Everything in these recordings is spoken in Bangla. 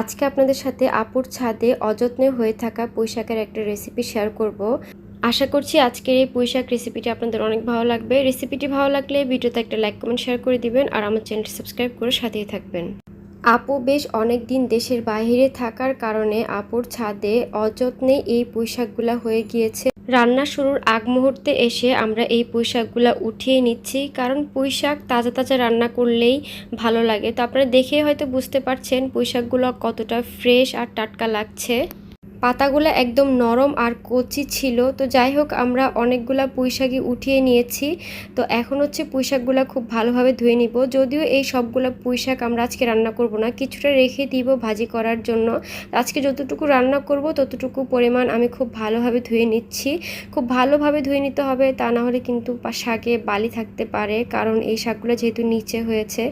আজকে আপনাদের সাথে আপুর ছাদে অযত্নে হয়ে থাকা পুঁইশাকের একটা রেসিপি শেয়ার করব। আশা করছি আজকের এই পুঁইশাক রেসিপিটি আপনাদের অনেক ভালো লাগবে। রেসিপিটি ভালো লাগলে ভিডিওতে একটা লাইক কমেন্ট শেয়ার করে দিবেন আর আমার চ্যানেলটি সাবস্ক্রাইব করে সাথেই থাকবেন। আপু বেশ অনেক দিন দেশের বাইরে থাকার কারণে আপুর ছাদে অযত্নে এই পোশাকগুলা হয়ে গিয়েছে। রান্না শুরুর আগ মুহূর্তে এসে আমরা এই পোশাকগুলা উঠিয়ে নিচ্ছি, কারণ পুঁইশাক তাজা তাজা রান্না করলেই ভালো লাগে। তো আপনারা দেখে হয়তো বুঝতে পারছেন পুঁইশাকগুলো কতটা ফ্রেশ আর টাটকা লাগছে। পাতাগুলো একদম নরম আর কচি ছিল। তো যাই হোক, আমরা অনেকগুলা পুঁইশাকই উঠিয়ে নিয়েছি। তো এখন হচ্ছে পুঁইশাকগুলো খুব ভালোভাবে ধুয়ে নিব। যদিও এই সবগুলো পুঁইশাক আমরা আজকে রান্না করব না, কিছুটা রেখে দিব ভাজি করার জন্য। আজকে যতটুকু রান্না করব ততটুকু পরিমাণ আমি খুব ভালোভাবে ধুয়ে নিচ্ছি। খুব ভালোভাবে ধুয়ে নিতে হবে, তা না হলে কিন্তু শাকে বালি থাকতে পারে, কারণ এই শাকগুলো যেহেতু নিচে হয়েছে।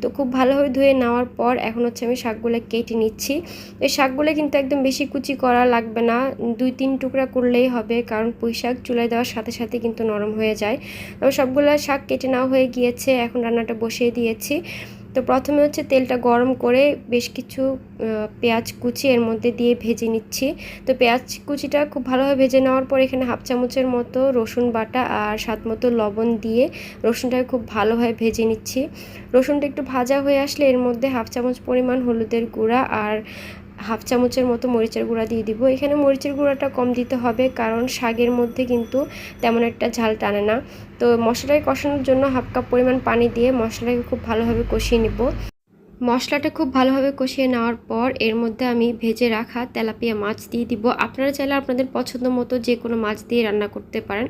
তো খুব ভালোভাবে ধুয়ে নেওয়ার পর এখন হচ্ছে আমি শাকগুলো কেটে নিচ্ছি। এই শাকগুলো কিন্তু একদম বেশি কুচি করা লাগবে না। দুই তিন টুকরা করলেই হবে, কারণ পুঁই শাক চুলায় দেওয়ার সাথে সাথে কিন্তু নরম হয়ে যায়। তো সবগুলো শাক কেটে নেওয়া হয়ে গিয়েছে, এখন রান্নাটা বসিয়ে দিয়েছি। তো প্রথমে হচ্ছে তেলটা গরম করে বেশ কিছু পেঁয়াজ কুচি এর মধ্যে দিয়ে ভেজে নিচ্ছি। তো পেঁয়াজ কুচিটা খুব ভালোভাবে ভেজে নেওয়ার পর এখানে হাফ চামচের মতো রসুন বাটা আর স্বাদ মতো লবণ দিয়ে রসুনটাকে খুব ভালোভাবে ভেজে নিচ্ছি। রসুনটা একটু ভাজা হয়ে আসলে এর মধ্যে হাফ চামচ পরিমাণ হলুদের গুঁড়া আর হাফ চামচের মতো মরিচের গুঁড়া দিয়ে দিব। এখানে মরিচের গুঁড়াটা কম দিতে হবে কারণ শাকের মধ্যে কিন্তু তেমন একটা ঝাল টানে না। তো মশলায় কষানোর জন্য হাফ কাপ পরিমাণ পানি দিয়ে মশলাকে খুব ভালোভাবে কষিয়ে নিব। মশলাটা খুব ভালোভাবে কষিয়ে নেওয়ার পর এর মধ্যে আমি ভেজে রাখা তেলাপিয়া মাছ দিয়ে দিব। আপনারা চাইলে আপনাদের পছন্দ মতো যে কোনো মাছ দিয়ে রান্না করতে পারেন।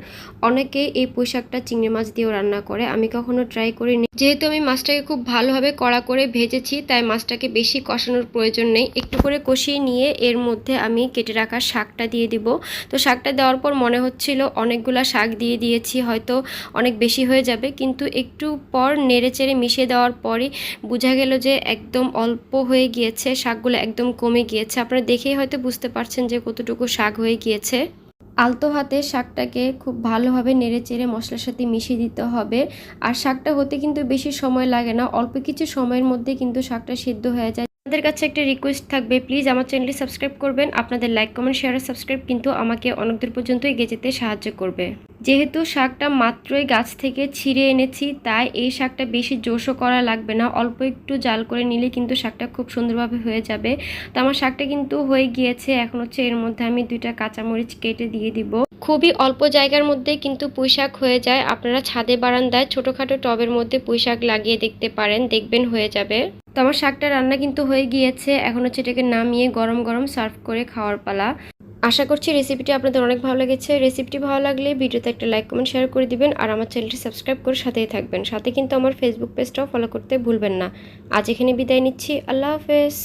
অনেকে এই পোশাকটা চিংড়ি মাছ দিয়েও রান্না করে। আমি কখনো ট্রাই করিনি। যেহেতু আমি মাছটাকে খুব ভালোভাবে কড়া করে ভেজেছি, তাই মাছটাকে বেশি কষানোর প্রয়োজন নেই। একটু করে কষিয়ে নিয়ে এর মধ্যে আমি কেটে রাখা শাকটা দিয়ে দিব। তো শাকটা দেওয়ার পর মনে হচ্ছিল অনেকগুলা শাক দিয়ে দিয়েছি, হয়তো অনেক বেশি হয়ে যাবে। কিন্তু একটু পর নেড়ে চেড়ে মিশিয়ে দেওয়ার পরই বোঝা গেল যে একদম অল্প হয়ে গিয়েছে, শাকগুলো একদম কমে গিয়েছে। আপনারা দেখেই হয়তো বুঝতে পারছেন যে কতটুকু শাক হয়ে গিয়েছে। আলতো হাতে শাকটাকে খুব ভালোভাবে নেড়ে চেড়ে মশলার সাথে মিশিয়ে দিতে হবে। আর শাকটা হতে কিন্তু বেশি সময় লাগে না, অল্প কিছু সময়ের মধ্যে কিন্তু শাকটা সিদ্ধ হয়ে যায়। আপনাদের কাছে একটা রিকোয়েস্ট থাকবে প্লিজ আমার চ্যানেলটি সাবস্ক্রাইব করবেন। আপনাদের লাইক কমেন্ট শেয়ার আর সাবস্ক্রাইব কিন্তু আমাকে অনেক দূর পর্যন্ত এগিয়ে যেতে সাহায্য করবে। যেহেতু শাকটা মাত্রই গাছ থেকে ছিঁড়ে এনেছি, তাই এই শাকটা বেশি জোশও করা লাগবে না। অল্প একটু জাল করে নিলে কিন্তু শাকটা খুব সুন্দরভাবে হয়ে যাবে। তো আমার শাকটা কিন্তু হয়ে গিয়েছে, এখন হচ্ছে এর মধ্যে আমি দুইটা কাঁচামরিচ কেটে দিয়ে দিব। খুবই অল্প জায়গার মধ্যে কিন্তু পুঁইশাক হয়ে যায়। আপনারা ছাদে বারান্দায় ছোটোখাটো টবের মধ্যে পুঁইশাক লাগিয়ে দেখতে পারেন, দেখবেন হয়ে যাবে। তো আমার শাকটা রান্না কিন্তু হয়ে গিয়েছে। এখন হচ্ছে এটাকে নামিয়ে গরম গরম সার্ভ করে খাওয়ার পালা। আশা করছি রেসিপিটি আপনাদের অনেক ভালো লেগেছে। রেসিপিটি ভালো লাগলে ভিডিওতে একটা লাইক, কমেন্ট, শেয়ার করে দিবেন। আর আমার চ্যানেলটি সাবস্ক্রাইব করে সাথেই থাকবেন। সাথে কিন্তু আমার ফেসবুক পেজটাও ফলো করতে ভুলবেন না। আজ এখানে বিদায় নিচ্ছি। আল্লাহ হাফেজ।